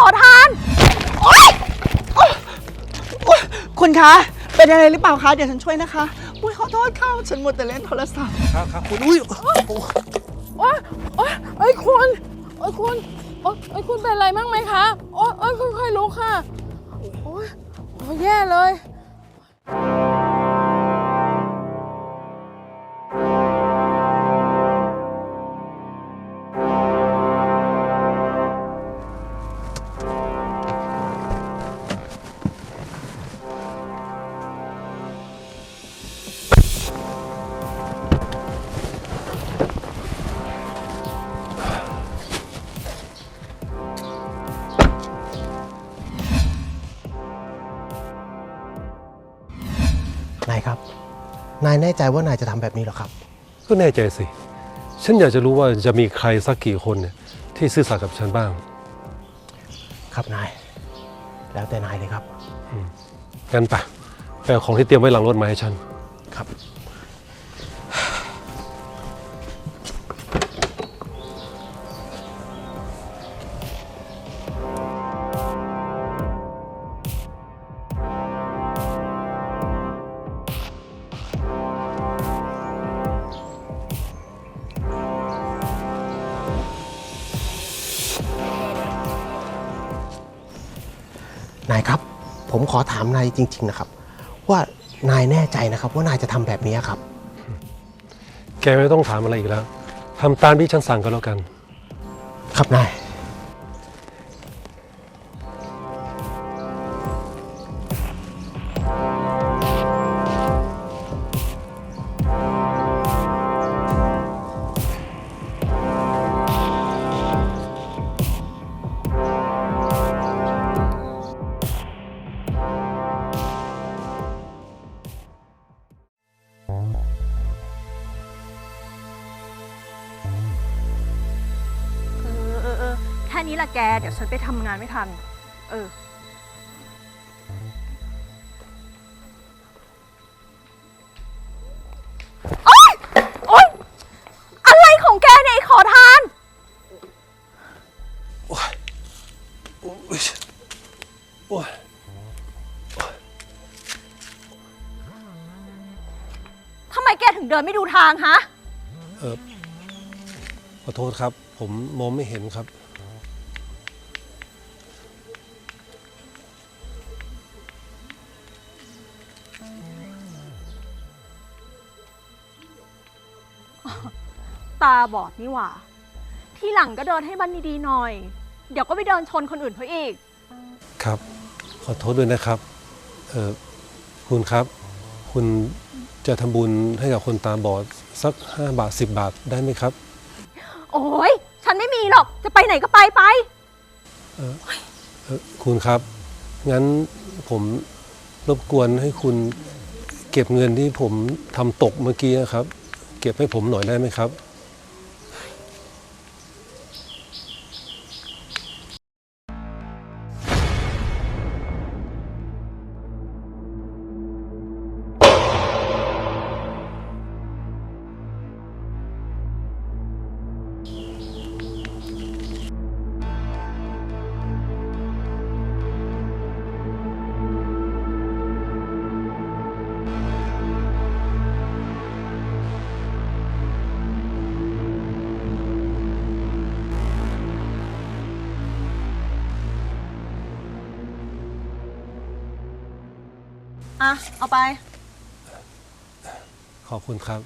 ขอทานโอ๊ยคุณคะ เป็นอะไรหรือเปล่าคะ เดี๋ยวฉันช่วยนะคะ อุ้ยขอโทษค่ะฉันหมดแต่เล่นโทรศัพท์ ครับครับคุณอุ้ยโอ๊ยโอ๊ยเอ้ยคุณโอ๊ยคุณโอ๊ยเอ้ยคุณเป็นอะไรบ้างไหมคะ โอ๊ยเอ้ยค่อยๆลุกค่ะ โอ๊ยโอ๊ยแย่เลยายแน่ใจว่านายจะทำแบบนี้เหรอครับ ก็แน่ใจสิ ฉันอยากจะรู้ว่าจะมีใครสักกี่คนเนี่ยที่ซื่อสัตย์กับฉันบ้าง ครับนาย แล้วแต่นายเลยครับงั้นไปไปเอาของที่เตรียมไว้หลังรถมาให้ฉัน ครับ นายครับ ผมขอถามนายจริง ๆ นะครับ ว่านายแน่ใจนะครับว่านายจะทำแบบนี้ครับ แกไม่ต้องถามอะไรอีกแล้วทำตามที่ฉันสั่งก็แล้วกัน ครับนาย แก เดี๋ยวฉันไปทำงานไม่ทัน เออ โอ๊ย โอ๊ย อะไรของแกเนี่ยไอ้ขอทาน โอ้ยทำไมแกถึงเดินไม่ดูทางฮะเออขอโทษครับ ผมมองไม่เห็นครับาบอดนี่หว่า ทีหลังก็เดินให้มันดีๆหน่อย เดี๋ยวก็ไปเดินชนคนอื่นเขาอีก ครับ ขอโทษด้วยนะครับ เออคุณครับ คุณจะทำบุญให้กับคนตาบอดสัก 5 บาท 10 บาทได้ไหมครับ โอ้ยฉันไม่มีหรอก จะไปไหนก็ไปไป เออคุณครับ งั้นผมรบกวนให้คุณเก็บเงินที่ผมทำตกเมื่อกี้นะครับ เก็บให้ผมหน่อยได้ไหมครับ อะ เอาไป ขอบคุณครับ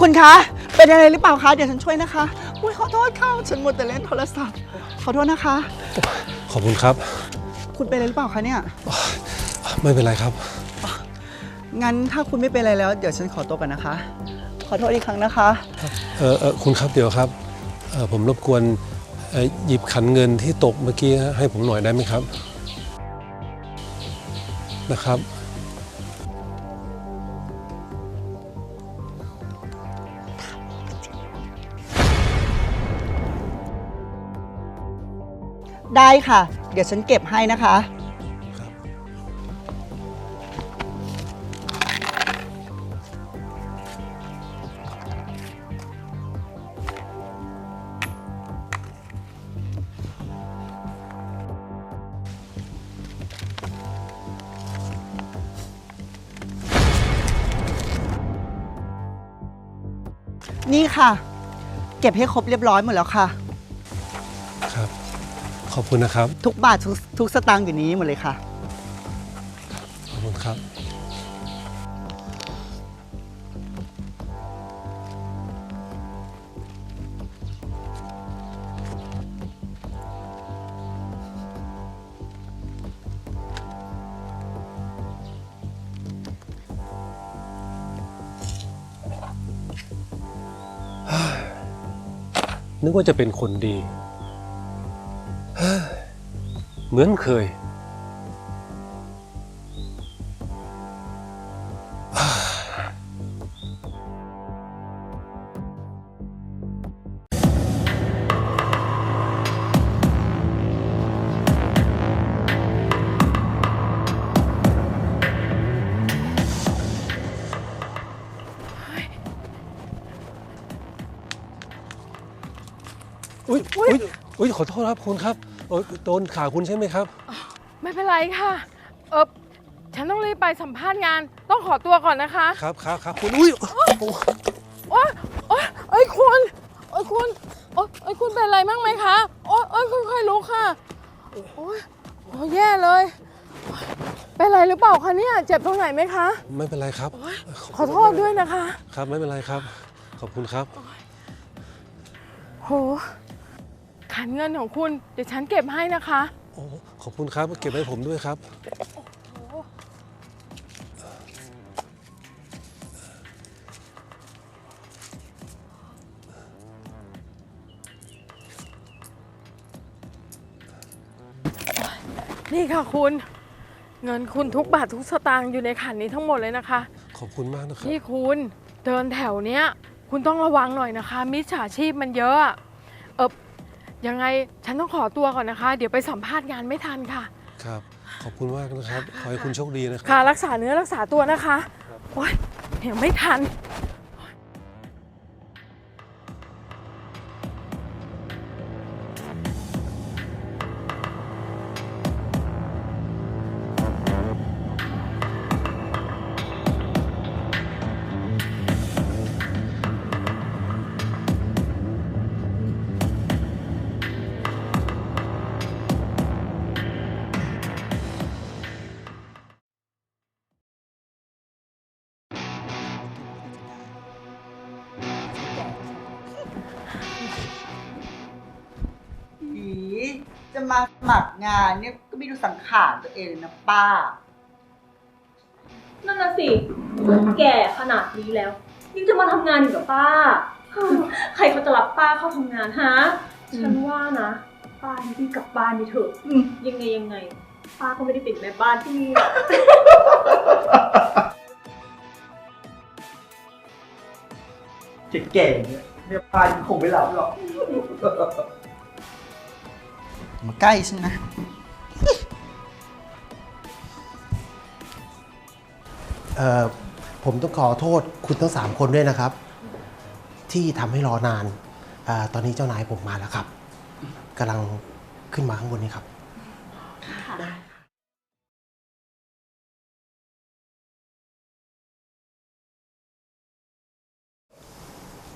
คุณคะ เป็นอะไรหรือเปล่าคะ เดี๋ยวฉันช่วยนะคะ อุ้ยขอโทษค่ะ ฉันหมดแต่เล่นโทรศัพท์ ขอโทษนะคะ ขอบคุณครับ คุณเป็นอะไรหรือเปล่าคะเนี่ย ไม่เป็นไรครับ งั้นถ้าคุณไม่เป็นอะไรแล้ว เดี๋ยวฉันขอตัวกันนะคะ ขอโทษอีกครั้งนะคะ เออเออคุณครับเดี๋ยวครับ เออผมรบกวนเอ่อหยิบขันเงินที่ตกเมื่อกี้ให้ผมหน่อยได้ไหมครับ นะครับ ได้ค่ะ เดี๋ยวฉันเก็บให้นะคะ นี่ค่ะ เก็บให้ครบเรียบร้อยหมดแล้วค่ะ ครับ ขอบคุณนะครับ ทุกบาททุกทุกสตางค์อยู่นี้หมดเลยค่ะ ขอบคุณครับ นึกว่าจะเป็นคนดีเฮ้ย เหมือนเคย อุ้ยอุ้ยอุ้ยขอโทษครับคุณครับ โอ้ยโดนขาคุณใช่ไหมครับ ไม่เป็นไรค่ะ เออฉันต้องรีบไปสัมภาษณ์งาน ต้องขอตัวก่อนนะคะ ครับครับครับคุณอุ้ยโอ้โอ๊ยโอ๊ยเอ้ยคุณเอ้ยคุณโอ๊ยเอ้ยคุณเป็นอะไรบ้างไหมคะ โอ๊ยเอ้ยค่อยๆลุกค่ะ โอ๊ยโอ้ยแย่เลย เป็นอะไรหรือเปล่าคะเนี่ยเจ็บตรงไหนไหมคะ ไม่เป็นไรครับ ขอโทษด้วยนะคะ ครับไม่เป็นไรครับ ขอบคุณครับ โห ขันเงินของคุณ เดี๋ยวฉันเก็บให้นะคะ โอ้ขอบคุณครับ เก็บให้ผมด้วยครับ นี่ค่ะคุณ เงินคุณทุกบาททุกสตางค์อยู่ในขันนี้ทั้งหมดเลยนะคะ ขอบคุณมากนะครับ นี่คุณเดินแถวเนี้ย คุณต้องระวังหน่อยนะคะ มิจฉาชีพมันเยอะอะเออ ยังไงฉันต้องขอตัวก่อนนะคะ เดี๋ยวไปสัมภาษณ์งานไม่ทันค่ะ ครับ ขอบคุณมากนะครับ ขอให้คุณโชคดีนะครับ ค่ะ รักษาเนื้อรักษาตัวนะคะโอ๊ยเดี๋ยวไม่ทัน มาสมัครงานเนี่ยก็ไม่ดูสังขารตัวเองเลยนะป้า นั่นน่ะสิ แก่ขนาดนี้แล้ว ยังจะมาทำงานอยู่กับป้า ใครเขาจะรับป้าเข้าทำงานฮะ ฉันว่านะ ป้านี่รีบกลับบ้านไปเถอะ อืม ยังไงยังไง ป้าก็ไม่ได้เป็นแม่บ้านที่นี่หรอกแก่ๆเนี่ยเมียป้าคงไม่รับหรอก มาใกล้ฉันนะ เอ่อ ผมต้องขอโทษคุณทั้งสามคนด้วยนะครับ ที่ทำให้รอนานอาตอนนี้เจ้านายผมมาแล้วครับกำลังขึ้นมาข้างบนนี้ครับ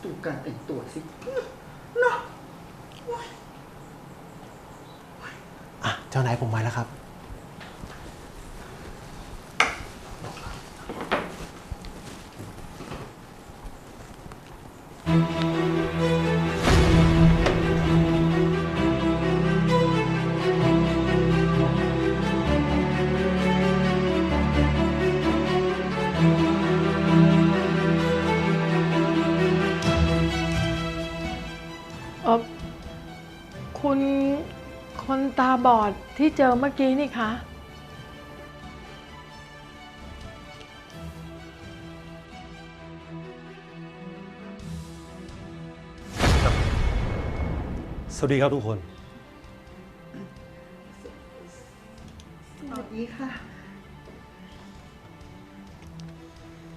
ดูการแต่งตัวสิ อะ เจ้านายผมมาแล้วครับ ตาบอดที่เจอเมื่อกี้นี่คะสวัสดีครับทุกคน สวัสดีค่ะ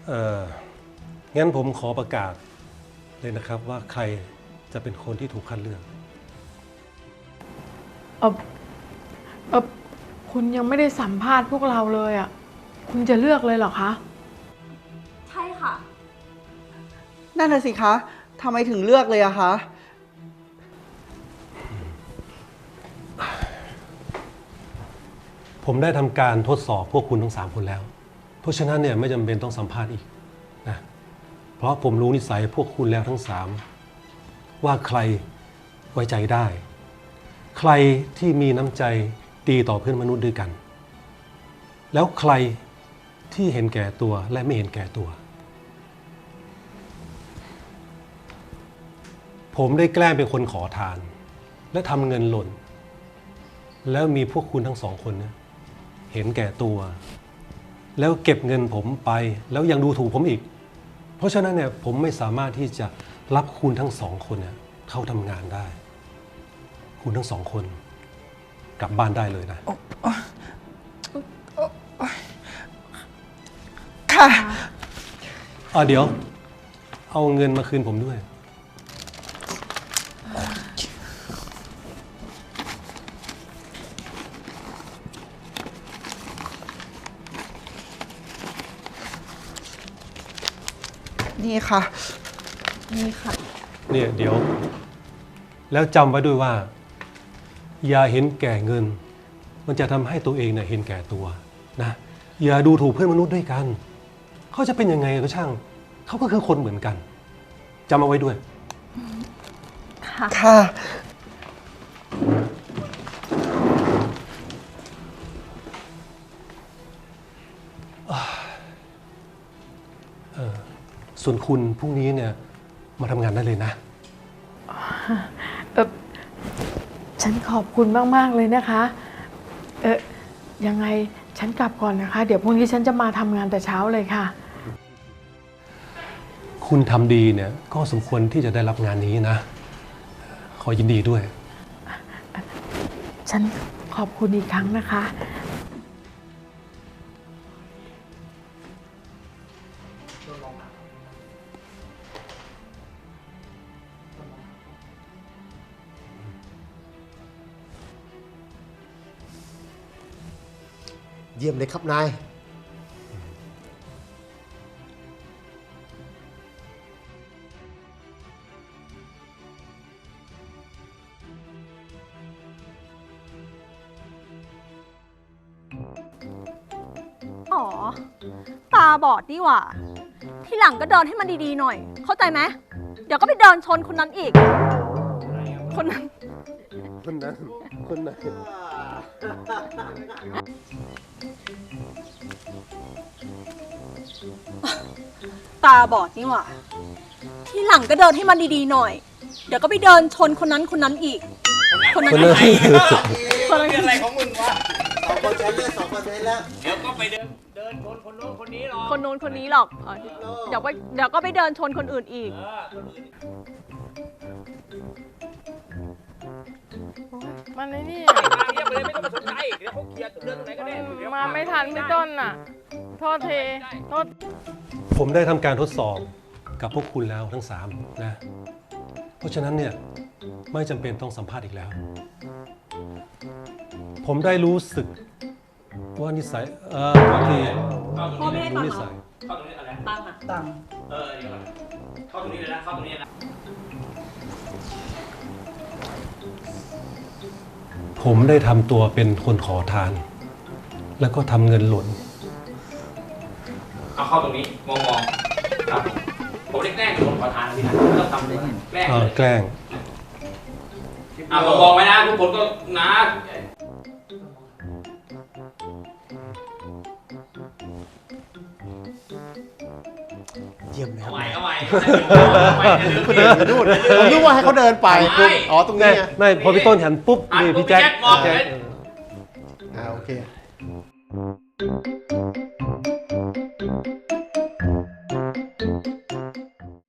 เอ่อ งั้นผมขอประกาศเลยนะครับว่าใครจะเป็นคนที่ถูกคัดเลือก เออเออคุณยังไม่ได้สัมภาษณ์พวกเราเลยอะ่ะ คุณจะเลือกเลยเหรอคะ ใช่ค่ะ นั่นน่ะสิคะทำไมถึงเลือกเลยอะคะ ผมได้ทำการทดสอบพวกคุณทั้งสามคนแล้ว เพราะฉะนั้นเนี่ยไม่จำเป็นต้องสัมภาษณ์อีกนะ เพราะผมรู้นิสัยพวกคุณแล้วทั้งสามว่าใครไว้ใจได้ ใครที่มีน้ำใจดีต่อเพื่อนมนุษย์ด้วยกัน แล้วใครที่เห็นแก่ตัวและไม่เห็นแก่ตัว ผมได้แกล้งเป็นคนขอทาน และทำเงินหล่น แล้วมีพวกคุณทั้งสองคนเนี่ยเห็นแก่ตัว แล้วเก็บเงินผมไปแล้วยังดูถูกผมอีก เพราะฉะนั้นเนี่ยผมไม่สามารถที่จะรับคุณทั้งสองคนเนี่ยเข้าทำงานได้ คุณทั้งสองคน กลับบ้านได้เลยนะ ค่ะ อะเดี๋ยว เอาเงินมาคืนผมด้วย นี่ค่ะ นี่ค่ะ เนี่ยเดี๋ยว แล้วจำไว้ด้วยว่า อย่าเห็นแก่เงิน มันจะทำให้ตัวเองเนี่ยเห็นแก่ตัวนะอย่าดูถูกเพื่อนมนุษย์ด้วยกัน เขาจะเป็นยังไงก็ช่าง เขาก็คือคนเหมือนกันจำเอาไว้ด้วย ค่ะ ส่วนคุณพรุ่งนี้เนี่ยมาทำงานได้เลยนะเออ ฉันขอบคุณมาก ๆ เลยนะคะ เออยังไงฉันกลับก่อนนะคะ เดี๋ยวพรุ่งนี้ฉันจะมาทำงานแต่เช้าเลยค่ะ คุณทำดีเนี่ยก็สมควรที่จะได้รับงานนี้นะ ขอยินดีด้วย ฉันขอบคุณอีกครั้งนะคะ ยี่ยมเลยครับนาย อ๋อ ตาบอดนี่หว่า ทีหลังก็เดินให้มันดีๆหน่อย เข้าใจไหม เดี๋ยวก็ไปเดินชนคนนั้นอีก คนนั้น คนนั้น คนไหน ตาบอดนี่หว่า ทีหลังก็เดินให้มันดีๆหน่อย เดี๋ยวก็ไปเดินชนคนนั้นคนนั้นอีก คนนั้นคนนั้นคนนั้นอะไรของมึงวะสองคนใช้เลือดสองคนใช้แล้วเดี๋ยวก็ไปเดินเดินคนคนโน้นคนนี้หรอคนโน้นคนนี้หรอกอ๋อเดี๋ยวไปเดี๋ยวก็ไปเดินชนคนอื่นอีก เออคนอื่น มันไอ้นี่มาเงียบไปเลยไม่ต้องมาสนใจเดี๋ยวเขาเคลียร์เรื่องตรงไหนก็ได้เดี๋ยวมาไม่ทันพี่ต้นน่ะ โทษทีโทษผมได้ทำการทดสอบกับพวกคุณแล้วทั้งสามนะ เพราะฉะนั้นเนี่ยไม่จำเป็นต้องสัมภาษณ์อีกแล้ว ผมได้รู้สึกว่านิสัยเออบางทีพ่อไม่ได้รู้ตังนิค์เหรสัอยเข้าตรงนี้อะไรตังค์อะตังเออเดี๋ยวก่อนเข้าตรงนี้เลยนะเข้าตรงนี้เลยนะ ผมได้ทำตัวเป็นคนขอทาน แล้วก็ทำเงินหล่น เอาเข้าตรงนี้มองมองครับผมได้แกล้งเป็นคนขอทานนะพี่นะไม่ต้องทำเลยแกล้งเอ่เลอยแกล้ง อะมองมองไว้นะทุกคนก็นะชเยี่ยมเลยคเอารับ ใหม่เอาใหม่เอาใหม่อย่าลืมคุณเดินอยู่นู่นผมนึกว่าให้เขาเดินไปไม่ อ๋อตรงนี้ไม่ไงไม่พอพี่ต้นหันปุ๊บหันนี่ปุ๊บพี่แจ็คพี่แจ็คมองพี่แจ็ค เลยเอออ่าโอเค